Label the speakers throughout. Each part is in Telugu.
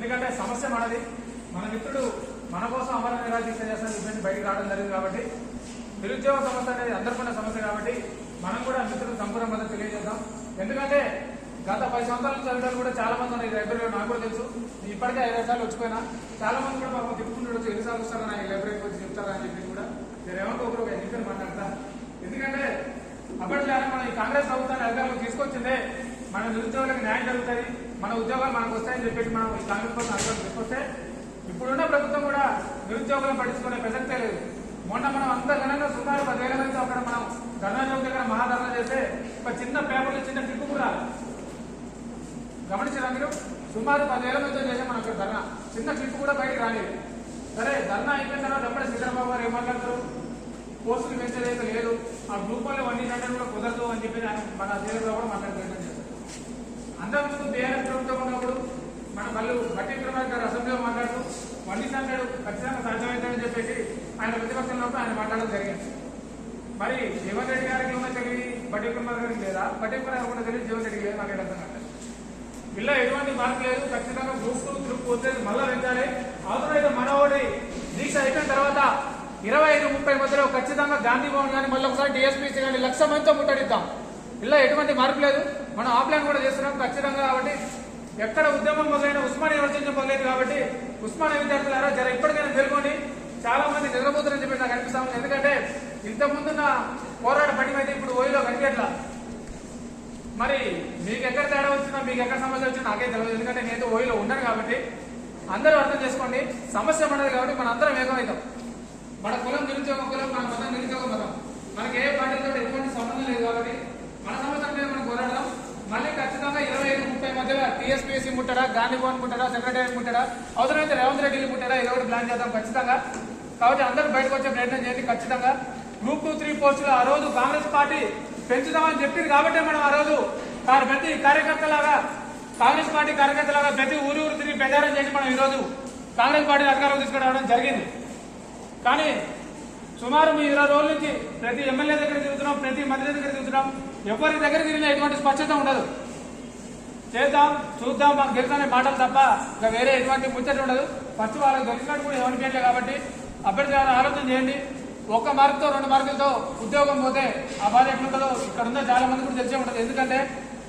Speaker 1: ఎందుకంటే సమస్య మనది. మన మిత్రుడు మన కోసం అమర నిరాదీక్ష చేస్తాను చెప్పేసి బయటకు రావడం జరిగింది కాబట్టి నిరుద్యోగ సమస్య అనేది అందరికీ సమస్య కాబట్టి మనం కూడా మిత్రుడు సంపూర్ణ మద్దతు తెలియజేద్దాం. ఎందుకంటే గత పది సంవత్సరాల నుంచి కూడా చాలా మంది ఉన్నాయి ఈ లైబ్రరీలో. నాకు కూడా తెలుసు. నేను ఇప్పటికే ఐదు సార్లు వచ్చిపోయినా. చాలా మంది కూడా పాపం తిప్పుకుంటూ ఎన్నిసార్లు వస్తారా నా ఈ లైబ్రరీకి వచ్చి చెప్తారా అని చెప్పి కూడా. నేను ఏమంటే ఒకరు ఒక ఎన్నికలు మాట్లాడతా ఎందుకంటే అప్పట్లో మనం ఈ కాంగ్రెస్ ప్రభుత్వాన్ని అధికారంలో తీసుకొచ్చిందే మన నిరుద్యోగులకు న్యాయం జరుగుతుంది మన ఉద్యోగాలు మనకు వస్తాయని చెప్పేసి మనం ఈ కాంగ్రెస్ కోసం అధికారం తీసుకొస్తే ఇప్పుడున్న ప్రభుత్వం కూడా నిరుద్యోగులను పట్టించుకునే ప్రసక్తే లేదు. మొన్న మనం అంత ఘనంగా సుమారు పదివేల మంది అక్కడ మనం ధర్నా చౌక్ దగ్గర మహాధర్నా చేస్తే ఒక చిన్న పేపర్లు చిన్న క్లిప్ కూడా గమనించారా మీరు? సుమారు పదివేల మందితో చేసాం మనం అక్కడ ధర్నా. చిన్న క్లిప్ కూడా బయటకు రాలేదు. సరే ధర్నా అయిపోయిన తర్వాత అప్పుడే సిద్ధరాబాబు గారు ఏమంటారు పోస్టులు పెంచలేదు లేదు. ఆ గ్రూప్ వాళ్ళు వన్ హండ్రెడ్ కూడా కుదరదు అని చెప్పి మన జైలులో కూడా మాట్లాడుతున్నాం వాళ్ళు మళ్ళీ బట్టి విక్రమార్క గారు అసెంబ్లీలో మాట్లాడుతూ వన్ ఖచ్చితంగా సాధ్యమవుతాడని చెప్పేసి ఆయన ప్రతిపక్షంలో ఉన్నప్పుడు ఆయన మాట్లాడడం జరిగింది. మరి జీవన్ రెడ్డి గారికి ఉన్న తెలివి బట్టి విక్రమార్క గారికి లేదా? బట్టి విక్రమార్క ఉన్న తెలివి జీవన్ రెడ్డి లేదు నాకు అర్థం కాదు ఇలా ఎటువంటి మార్పు లేదు ఖచ్చితంగా గ్రూప్ గ్రూప్ పోతే మళ్ళా పెంచాలి అవసరమైతే మనవాడి దీక్ష అయిపోయిన తర్వాత ఇరవై ఐదు ముప్పై మధ్యలో ఖచ్చితంగా గాంధీ భవన్ కానీ మళ్ళీ ఒకసారి డిఎస్పీసీ కానీ లక్ష మందితో ముట్టడిద్దాం. ఇలా ఎటువంటి మార్పు లేదు. మనం ఆఫ్లైన్ కూడా చేస్తున్నాం ఖచ్చితంగా కాబట్టి ఎక్కడ ఉద్యమం మొదలైన ఉస్మాన్ యూనివర్సిటీ మొదలైంది కాబట్టి విద్యార్థులు విద్యార్థులారా జర ఇప్పటికైనా మేల్కొని చాలా మంది నిద్రపోతారని చెప్పి నాకు అనిపిస్తా ఉంది. ఎందుకంటే ఇంతకుముందున్న పోరాట పడిమైతే ఇప్పుడు ఓయిలో కనిపించట్లా. మరి మీకు ఎక్కడ తేడా వచ్చినా మీకు ఎక్కడ సమస్య వచ్చినా నాకే తెలియదు ఎందుకంటే నేనైతే ఓయిలో ఉన్నాను కాబట్టి అందరూ అర్థం చేసుకోండి. సమస్య మనది కాబట్టి మన అందరం ఏకమవుతాం. మన కులం నిరుద్యోగ కులం మన మతం నిరుద్యోగ మతం. మనకి ఏ పార్టీతో ఎటువంటి సంబంధం లేదు కాబట్టి మన సమస్య మీద మనం పోరాడదాం మళ్ళీ ఖచ్చితంగా ఇరవై ఐదు ముప్పై మధ్యలో టీఎస్పీఎస్సీ ముట్టడా గాంధీ భవన్ ముట్టడా సెక్రటరీ ముట్టడా అవసరమైతే రేవంత్ రెడ్డి ముట్టడా ఏదో ఒకటి ప్లాన్ చేద్దాం ఖచ్చితంగా. కాబట్టి అందరూ బయటకు వచ్చే ప్రయత్నం చేయండి ఖచ్చితంగా. గ్రూప్ టూ త్రీ పోస్టులు ఆ రోజు కాంగ్రెస్ పార్టీ పెంచుదామని చెప్పింది కాబట్టి మనం ఆ రోజు. ప్రతి కార్యకర్తలాగా కాంగ్రెస్ పార్టీ కార్యకర్తలాగా ప్రతి ఊరు ఊరు తిరిగి ప్రచారం చేసి మనం ఈ రోజు. కాంగ్రెస్ పార్టీ అధికారంలో తీసుకురావడం జరిగింది. కానీ సుమారు మీ ఇరవై రోజుల నుంచి ప్రతి ఎమ్మెల్యే దగ్గర తిరుగుతున్నాం ప్రతి మంత్రి దగ్గర తిరుగుతున్నాం. ఎవరి దగ్గర తిరిగినా ఎటువంటి స్పష్టత ఉండదు. చేద్దాం చూద్దాం మాకు గెలుతానే మాటలు తప్ప ఇంకా వేరే ఎటువంటి ముచ్చట ఉండదు. ఫస్ట్ వాళ్ళకి గెలిచినట్టు కూడా ఎవరి పేర్లే కాబట్టి అభ్యర్థి గారు ఆలోచన చేయండి. ఒక్క మార్కుతో రెండు మార్కులతో ఉద్యోగం పోతే ఆ బాధ ఎట్లుంటుందో ఇక్కడ ఉన్న చాలా మంది కూడా తెలిసే ఉంటుంది. ఎందుకంటే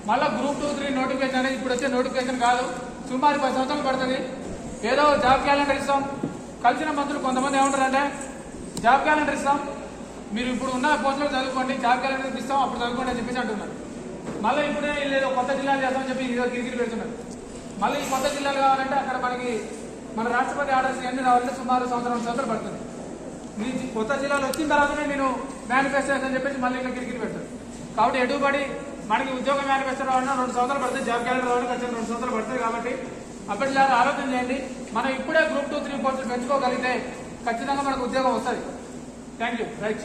Speaker 1: మళ్ళీ గ్రూప్ టూ త్రీ నోటిఫికేషన్ అనేది ఇప్పుడు వచ్చే నోటిఫికేషన్ కాదు. సుమారు పది సంవత్సరాలు పడుతుంది. ఏదో జాబ్ క్యాలెండర్ ఇస్తాం. కలిసిన మంత్రులు కొంతమంది ఏమంటారంటే జాబ్ క్యాలెండర్ ఇస్తాం. మీరు ఇప్పుడు ఉన్న పోస్టులో చదువుకోండి జాబ్ క్యాలెండర్ ఇస్తాం అప్పుడు చదువుకోండి అని చెప్పేసి అంటున్నారు. మళ్ళీ ఇప్పుడే లేదు కొత్త జిల్లాలు చేస్తామని చెప్పి గిరిగిరి పెడుతున్నారు. మళ్ళీ ఈ కొత్త జిల్లాలు కావాలంటే అక్కడ మనకి మన రాష్ట్రపతి ఆర్డర్స్ ఎన్ని రావాలంటే సుమారు సంవత్సరం సంవత్సరం సంవత్సరాలు పడుతుంది. మీ కొత్త జిల్లాలు వచ్చిన తర్వాతనే నేను మేనిఫెస్టో అని చెప్పేసి మళ్ళీ ఇంకా గిరిగిరి పెడతాను కాబట్టి ఎటుబడి మనకి ఉద్యోగ మేనిఫెస్టో రావాలన్నా రెండు సంవత్సరాలు పడుతుంది జాబ్ క్యాలెండర్ రావాలని ఖచ్చితంగా రెండు సంవత్సరాలు పడుతుంది కాబట్టి అప్పటిలాగా ఆలోచన చేయండి. మనం ఇప్పుడే గ్రూప్ టూ త్రీ పోస్టులు పెంచుకోగలిగితే ఖచ్చితంగా మనకు ఉద్యోగం వస్తుంది. Thank you right